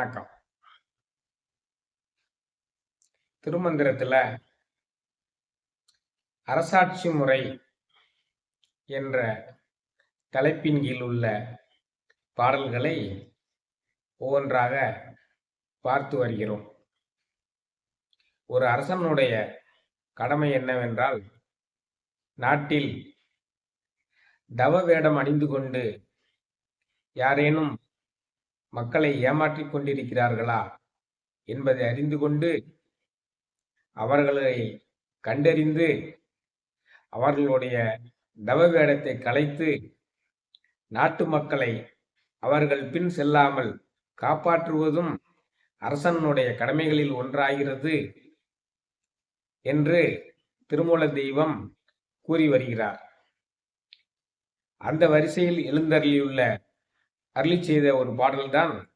வணக்கம். திருமந்திரத்தில் அரசாட்சி முறை என்ற தலைப்பின் கீழ் உள்ள பாடல்களை ஒவ்வொன்றாக பார்த்து வருகிறோம். ஒரு அரசனுடைய கடமை என்னவென்றால் நாட்டில் தவ வேடம் அணிந்து கொண்டு யாரேனும் மக்களை ஏமாற்றிக் கொண்டிருக்கிறார்களா என்பதை அறிந்து கொண்டு அவர்களை கண்டறிந்து அவர்களுடைய தவ வேடத்தை கலைத்து நாட்டு மக்களை அவர்கள் பின் செல்லாமல் காப்பாற்றுவதும் அரசனுடைய கடமைகளில் ஒன்றாகிறது என்று திருமூல தெய்வம் கூறி வருகிறார். அந்த வரிசையில் எழுந்தருளியுள்ள அருளி செய்த ஒரு பாடல்தான்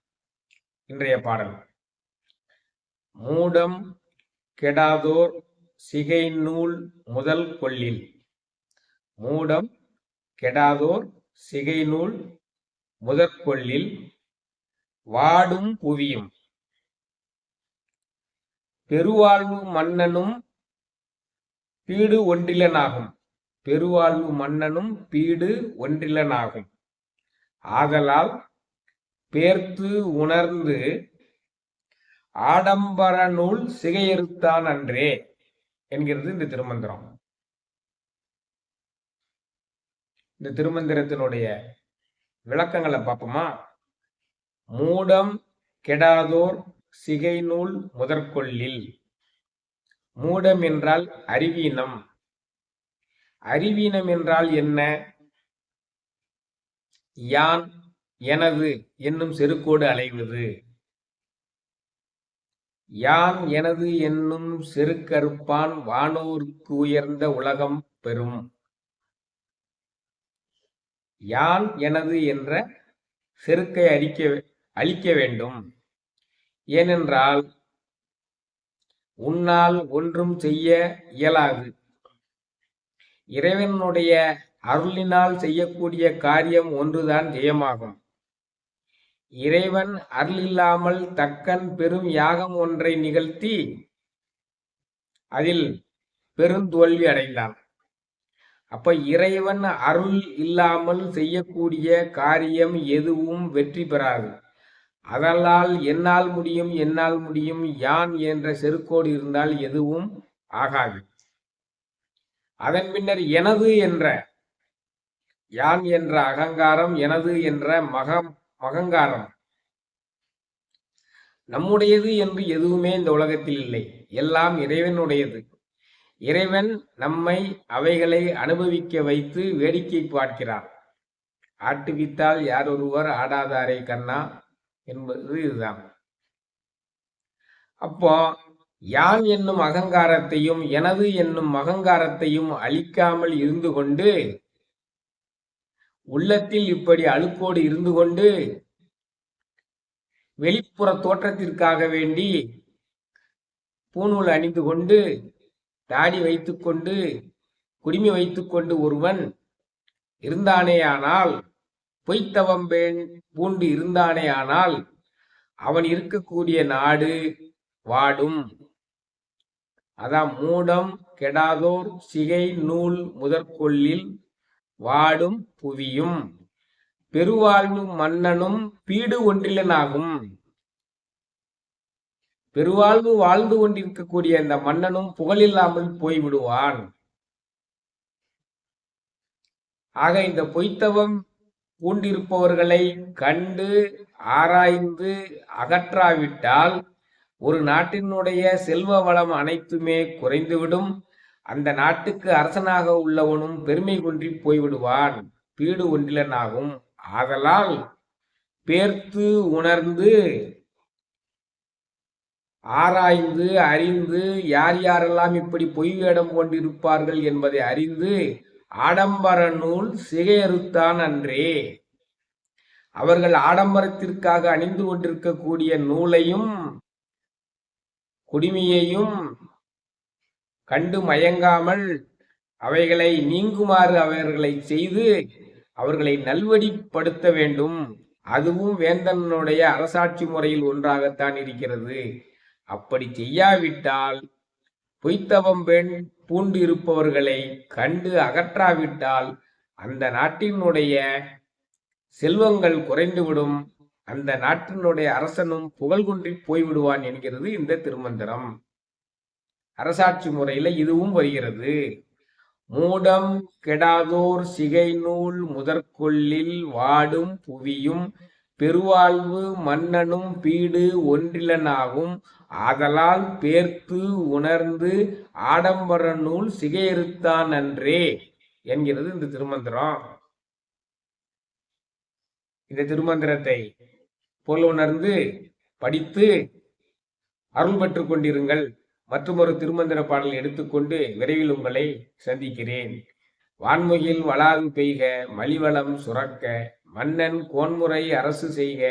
இன்றைய பாடல். மூடம் கெடாதோர் சிகை நூல் முதல் கொள்ளில். மூடம் கெடாதோர் சிகை நூல் முதற்கொள்ளில் வாடும் புவியும். பெருவாழ்வு மன்னனும் பீடு ஒன்றிலனாகும். பெருவாழ்வு மன்னனும் பீடு ஒன்றிலனாகும். ஆதலால் பேர்த்து உணர்ந்து ஆடம்பர நூல் சிகையறுத்தான் அன்றே என்கிறது இந்த திருமந்திரம். இந்த திருமந்திரத்தினுடைய விளக்கங்களை பார்ப்போமா? மூடம் கெடாதோர் சிகை நூல் முதற்கொள்ளில். மூடம் என்றால் அறிவீனம். அறிவீனம் என்றால் என்ன? யான் எனது என்னும் செருக்கோடு அலைவது? யான் எனது என்னும் செருக்கறுப்பான் வானோருக்கு உயர்ந்த உலகம் பெறும். யான் எனது என்ற செருக்கை அழிக்க அழிக்க வேண்டும். ஏனென்றால் உன்னால் ஒன்றும் செய்ய இயலாது. இறைவனுடைய அருளினால் செய்யக்கூடிய காரியம் ஒன்றுதான் ஜெயமாகும். இறைவன் அருளில்லாமல் தக்கன் பெரும் யாகம் ஒன்றை நிகழ்த்தி அதில் பெருந்தோல்வி அடைந்தான். அப்ப இறைவன் அருள் இல்லாமல் செய்யக்கூடிய காரியம் எதுவும் வெற்றி பெறாது. அதனால் என்னால் முடியும் என்னால் முடியும் யான் என்ற செருக்கோடு இருந்தால் எதுவும் ஆகாது. அதன் பின்னர் எனது என்ற யான் என்ற அகங்காரம் எனது என்ற மகம் மகங்காரம். நம்முடையது என்று எதுவுமே இந்த உலகத்தில் இல்லை. எல்லாம் இறைவனுடையது. இறைவன் நம்மை அவைகளை அனுபவிக்க வைத்து வேடிக்கை பார்க்கிறார். ஆட்டுவித்தால் யார் ஒருவர் ஆடாதாரே கண்ணா? என்பது இதுதான். அப்போ யான் என்னும் அகங்காரத்தையும் எனது என்னும் அகங்காரத்தையும் அழிக்காமல் இருந்து கொண்டு உள்ளத்தில் இப்படி அழுக்கோடு இருந்து கொண்டு வெளிப்புற தோற்றத்திற்காக வேண்டி பூநூல் அணிந்து கொண்டு தாடி வைத்துக்கொண்டு குடிமை வைத்துக்கொண்டு ஒருவன் இருந்தானேயானால் பொய்த்தவம் பூண்டு இருந்தானேயானால் அவன் இருக்கக்கூடிய நாடு வாடும். அதான் மூடம் கெடாதோர் சிகை நூல் முதற்கொள்ளில் வாடும் புவியும் பெருவாழ்வு மன்னனும் பீடு ஒன்றிலனாகும். பெருவாழ்வு வாழ்ந்து கொண்டிருக்கக்கூடிய இந்த மன்னனும் புகழில்லாமல் போய்விடுவான். ஆக இந்த பொய்த்தவம் பூண்டிருப்பவர்களை கண்டு ஆராய்ந்து அகற்றாவிட்டால் ஒரு நாட்டினுடைய செல்வ வளம் அனைத்துமே குறைந்துவிடும். அந்த நாட்டுக்கு அரசனாக உள்ளவனும் பெருமை குன்றி போய்விடுவான். பீடு ஒன்றிலனாகும். ஆதலால் பேர்த்து உணர்ந்து ஆராய்ந்து அறிந்து யார் யாரெல்லாம் இப்படி பொய் வேடம் கொண்டிருப்பார்கள் என்பதை அறிந்து ஆடம்பர நூல் சிகையறுத்தான் அன்றே. அவர்கள் ஆடம்பரத்திற்காக அணிந்து கொண்டிருக்கக்கூடிய நூலையும் குடிமையையும் கண்டு மயங்காமல் அவைகளை நீங்குமாறு அவர்களை செய்து அவர்களை நல்வடிப்படுத்த வேண்டும். அதுவும் வேந்தனுடைய அரசாட்சி முறையில் ஒன்றாகத்தான் இருக்கிறது. அப்படி செய்யாவிட்டால் பொய்த்தவம் பெண் பூண்டு இருப்பவர்களை கண்டு அகற்றாவிட்டால் அந்த நாட்டினுடைய செல்வங்கள் குறைந்துவிடும். அந்த நாட்டினுடைய அரசனும் புகழ் குன்றி போய்விடுவான் என்கிறது இந்த திருமந்திரம். அரசாட்சி முறையில இதுவும் வருகிறது. மூடம் கெடாதோர் சிகை நூல் முதற்கொள்ளில் வாடும் புவியும் பெருவாழ்வு மன்னனும் பீடு ஒன்றிலனாகும். ஆதலால் பேர்த்து உணர்ந்து ஆடம்பர நூல் சிகையறுத்தான் அன்றே என்கிறது இந்த திருமந்திரம். இந்த திருமந்திரத்தை போல் உணர்ந்து படித்து அருள் பெற்றுக் கொண்டிருங்கள். மற்றொரு திருமந்திர பாடல் எடுத்துக்கொண்டு விரைவில் உங்களை சந்திக்கிறேன். வான்முகில் வளாது பெய்க மலிவளம் சுரக்க மன்னன் கோன்முறை அரசு செய்க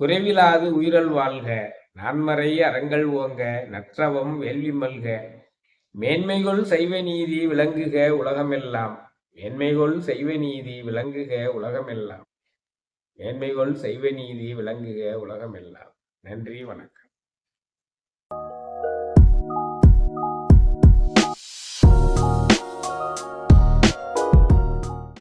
குறைவிலாது உயிரல் வாழ்க நான்மறை அறங்கள் ஓங்க நற்றவம் வேள்வி மல்க. மேன்மைகொள் சைவ நீதி விளங்குக உலகமெல்லாம் மேன்மைகொள் சைவ நீதி விளங்குக உலகமெல்லாம் மேன்மைகொள் சைவ நீதி விளங்குக உலகமெல்லாம். நன்றி வணக்கம்.